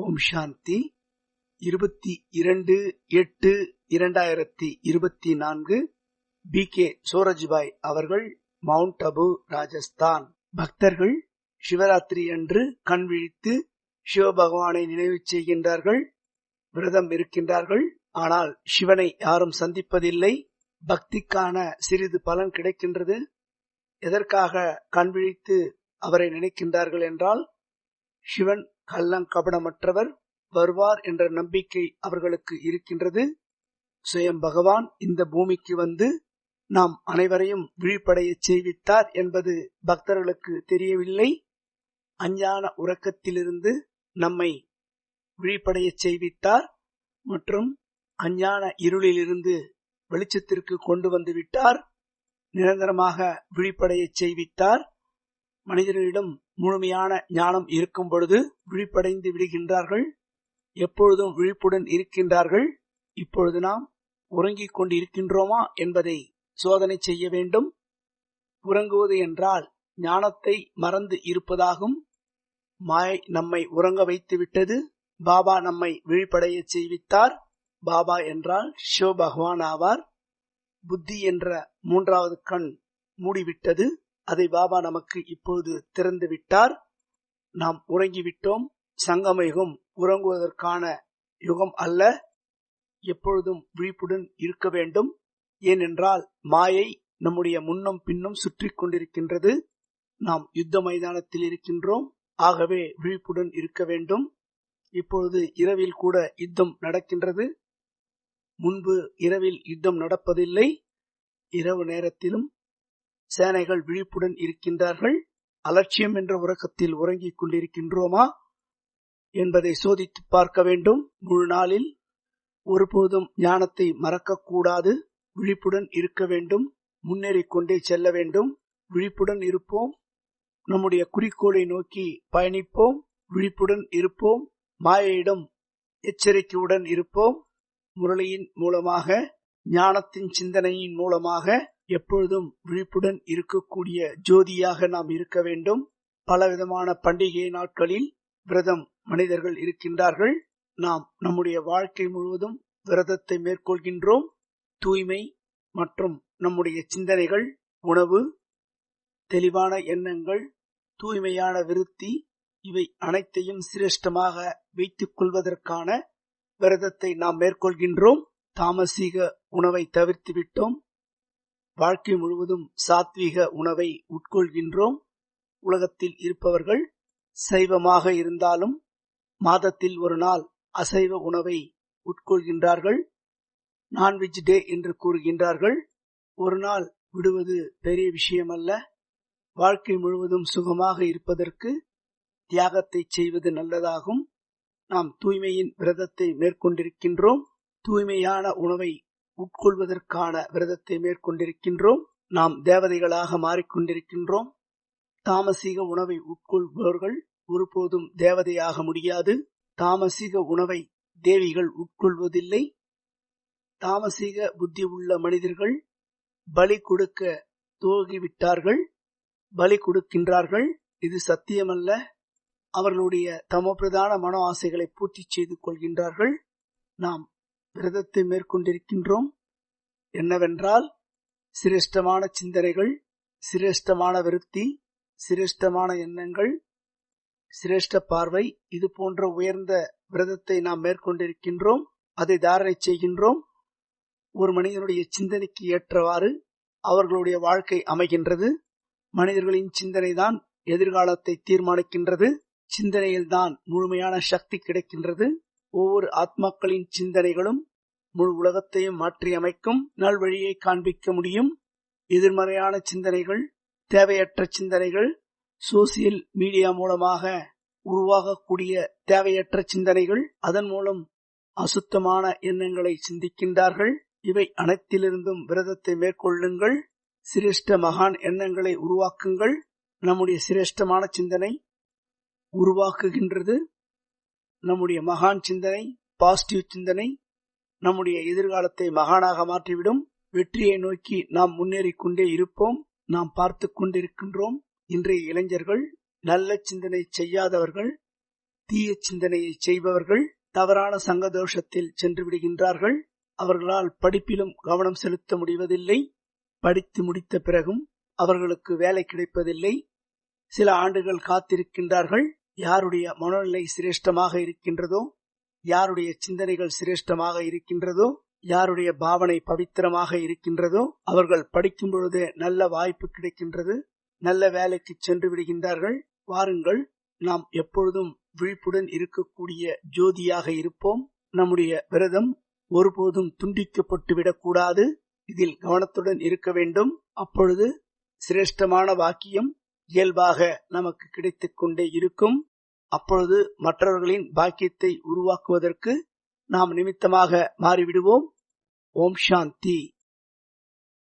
ஓம் சாந்தி. இருபத்தி இரண்டு எட்டு இரண்டாயிரத்தி இருபத்தி நான்கு பி கே சூரஜ்பாய் அவர்கள் மவுண்ட் அபு ராஜஸ்தான். பக்தர்கள் சிவராத்திரி அன்று கண் விழித்து சிவபகவானை நினைவு செய்கின்றார்கள் விரதம் இருக்கின்றார்கள். ஆனால் சிவனை யாரும் சந்திப்பதில்லை. பக்திக்கான சிறிது பலன் கிடைக்கின்றது. எதற்காக கண் விழித்து அவரை நினைக்கின்றார்கள் என்றால் சிவன் கள்ளங்கபடமற்றவர் வருவார் என்ற நம்பிக்கை அவர்களுக்கு இருக்கின்றது. சுயம் பகவான் இந்த பூமிக்கு வந்து நாம் அனைவரையும் விழிப்படைய செய்வித்தார் என்பது பக்தர்களுக்கு தெரியவில்லை. அஞ்ஞான உறக்கத்திலிருந்து நம்மை விழிப்படைய செய்வித்தார் மற்றும் அஞ்ஞான இருளிலிருந்து வெளிச்சத்திற்கு கொண்டு வந்து விட்டார். நிரந்தரமாக விழிப்படைய செய்வித்தார். மனிதர்களிடம் முழுமையான ஞானம் இருக்கும் பொழுது விழிப்படைந்து விடுகின்றார்கள். எப்பொழுதும் விழிப்புடன் இருக்கின்றார்கள். இப்பொழுது நாம் உறங்கிக் கொண்டு இருக்கின்றோமா என்பதை சோதனை செய்ய வேண்டும். உறங்குவது என்றால் ஞானத்தை மறந்து இருப்பதாகும். மாயை நம்மை உறங்க வைத்து விட்டது. பாபா நம்மை விழிப்படைய செய்வித்தார். பாபா என்றால் சிவபகவான் ஆவார். புத்தி என்ற மூன்றாவது கண் மூடிவிட்டது. அதை பாபா நமக்கு இப்பொழுது திறந்து விட்டார். நாம் உறங்கிவிட்டோம். சங்கம யுகம் உறங்குவதற்கான யுகம் அல்ல. எப்பொழுதும் விழிப்புடன் இருக்க வேண்டும். ஏனென்றால் மாயை நம்முடைய முன்னும் பின்னும் சுற்றி கொண்டிருக்கின்றது. நாம் யுத்த மைதானத்தில் இருக்கின்றோம். ஆகவே விழிப்புடன் இருக்க வேண்டும். இப்பொழுது இரவில் கூட யுத்தம் நடக்கின்றது. முன்பு இரவில் யுத்தம் நடப்பதில்லை. இரவு நேரத்திலும் சேனைகள் விழிப்புடன் இருக்கின்றார்கள். அலட்சியம் என்ற உறக்கத்தில் உறங்கிக் கொண்டிருக்கின்றோமா? என்பதை சோதித்து பார்க்க வேண்டும். முழு நாளில் ஒருபோதும் ஞானத்தை மறக்கக்கூடாது. விழிப்புடன் இருக்க வேண்டும். முன்னேறிக் கொண்டே செல்ல வேண்டும். விழிப்புடன் இருப்போம். நம்முடைய குறிக்கோளை நோக்கி பயணிப்போம். விழிப்புடன் இருப்போம். மாயையிடம் எச்சரிக்கையுடன் இருப்போம். முரளியின் மூலமாக ஞானத்தின் சிந்தனையின் மூலமாக எப்பொழுதும் விழிப்புடன் இருக்கக்கூடிய ஜோதியாக நாம் இருக்க வேண்டும். பலவிதமான பண்டிகை நாட்களில் விரதம் மனிதர்கள் இருக்கின்றார்கள். நாம் நம்முடைய வாழ்க்கை முழுவதும் விரதத்தை மேற்கொள்கின்றோம். தூய்மை மற்றும் நம்முடைய சிந்தனைகள் உணவு தெளிவான எண்ணங்கள் தூய்மையான விருத்தி இவை அனைத்தையும் சிரேஷ்டமாக வைத்துக் கொள்வதற்கான விரதத்தை நாம் மேற்கொள்கின்றோம். தாமசீக உணவை தவிர்த்து விட்டோம் வாழ்க்கை முழுவதும் சாத்வீக உணவை உட்கொள்கின்றோம். உலகத்தில் இருப்பவர்கள் சைவமாக இருந்தாலும் மாதத்தில் ஒரு நாள் அசைவ உணவை உட்கொள்கின்றார்கள். நான்வெஜ் டே என்று கூறுகின்றார்கள். ஒரு நாள் விடுவது பெரிய விஷயம் அல்ல வாழ்க்கை முழுவதும் சுகமாக இருப்பதற்கு தியாகத்தை செய்வது நல்லதாகும். நாம் தூய்மையின் விரதத்தை மேற்கொண்டிருக்கின்றோம். தூய்மையான உணவை உட்கொள்வதற்கான விரதத்தை மேற்கொண்டிருக்கின்றோம். நாம் தேவதைகளாக மாறிக்கொண்டிருக்கின்றோம். தாமசீக உணவை உட்கொள்பவர்கள் ஒருபோதும் தேவதையாக முடியாது. தாமசீக உணவை தேவிகள் உட்கொள்வதில்லை. தாமசீக புத்தி உள்ள மனிதர்கள் பலி கொடுக்க துவங்கிவிட்டார்கள் பலி கொடுக்கின்றார்கள். இது சத்தியமல்ல. அவர்களுடைய தமப்பிரதான மன ஆசைகளை பூர்த்தி செய்து கொள்கின்றார்கள். நாம் விரதத்தை மேற்கொண்டிருக்கின்றோம். என்னவென்றால் சிரேஷ்டமான சிந்தனைகள் சிரேஷ்டமான விருத்தி சிரேஷ்டமான எண்ணங்கள் சிரேஷ்ட பார்வை இது போன்ற உயர்ந்த விரதத்தை நாம் மேற்கொண்டிருக்கின்றோம். அதை தாரணை செய்கின்றோம். ஒரு மனிதனுடைய சிந்தனைக்கு ஏற்றவாறு அவர்களுடைய வாழ்க்கை அமைகின்றது. மனிதர்களின் சிந்தனை தான் எதிர்காலத்தை தீர்மானிக்கின்றது. சிந்தனையில்தான் முழுமையான சக்தி கிடைக்கின்றது. ஒவ்வொரு ஆத்மாக்களின் சிந்தனைகளும் முழு உலகத்தையும் மாற்றி அமைக்கும் நல்வழியை காண்பிக்க முடியும். எதிர்மறையான சிந்தனைகள் தேவையற்ற சிந்தனைகள் சோசியல் மீடியா மூலமாக உருவாகக்கூடிய தேவையற்ற சிந்தனைகள் அதன் மூலம் அசுத்தமான எண்ணங்களை சிந்திக்கின்றார்கள். இவை அனைத்திலிருந்தும் விரதத்தை மேற்கொள்ளுங்கள். சிரேஷ்ட மகான் எண்ணங்களை உருவாக்குங்கள். நம்முடைய சிரேஷ்டமான சிந்தனை உருவாக்குகின்றது. நம்முடைய மகான் சிந்தனை பாசிட்டிவ் சிந்தனை நம்முடைய எதிர்காலத்தை மகானாக மாற்றிவிடும். வெற்றியை நோக்கி நாம் முன்னேறிக் கொண்டே இருப்போம். நாம் பார்த்து கொண்டிருக்கின்றோம். இன்றைய இளைஞர்கள் நல்ல சிந்தனை செய்யாதவர்கள் தீய சிந்தனையை செய்பவர்கள் தவறான சங்கதோஷத்தில் சென்று விடுகின்றார்கள். அவர்களால் படிப்பிலும் கவனம் செலுத்த முடிவதில்லை. படித்து முடித்த பிறகும் அவர்களுக்கு வேலை கிடைப்பதில்லை. சில ஆண்டுகள் காத்திருக்கின்றார்கள். யாருடைய மனநிலை சிரேஷ்டமாக இருக்கின்றதோ யாருடைய சிந்தனைகள் சிரேஷ்டமாக இருக்கின்றதோ யாருடைய பாவனை பவித்திரமாக இருக்கின்றதோ அவர்கள் படிக்கும் பொழுதே நல்ல வாய்ப்பு கிடைக்கின்றது நல்ல வேலைக்கு சென்று விடுகின்றார்கள். வாருங்கள் நாம் எப்பொழுதும் விழிப்புடன் இருக்கக்கூடிய ஜோதியாக இருப்போம். நம்முடைய விரதம் ஒருபோதும் துண்டிக்கப்பட்டு விடக்கூடாது. இதில் கவனத்துடன் இருக்க வேண்டும். அப்பொழுது சிரேஷ்டமான வாக்கியம் இயல்பாக நமக்கு கிடைத்துக் கொண்டே இருக்கும். அப்பொழுது மற்றவர்களின் பாக்கியத்தை உருவாக்குவதற்கு நாம் நிமித்தமாக மாறிவிடுவோம். ஓம் சாந்தி.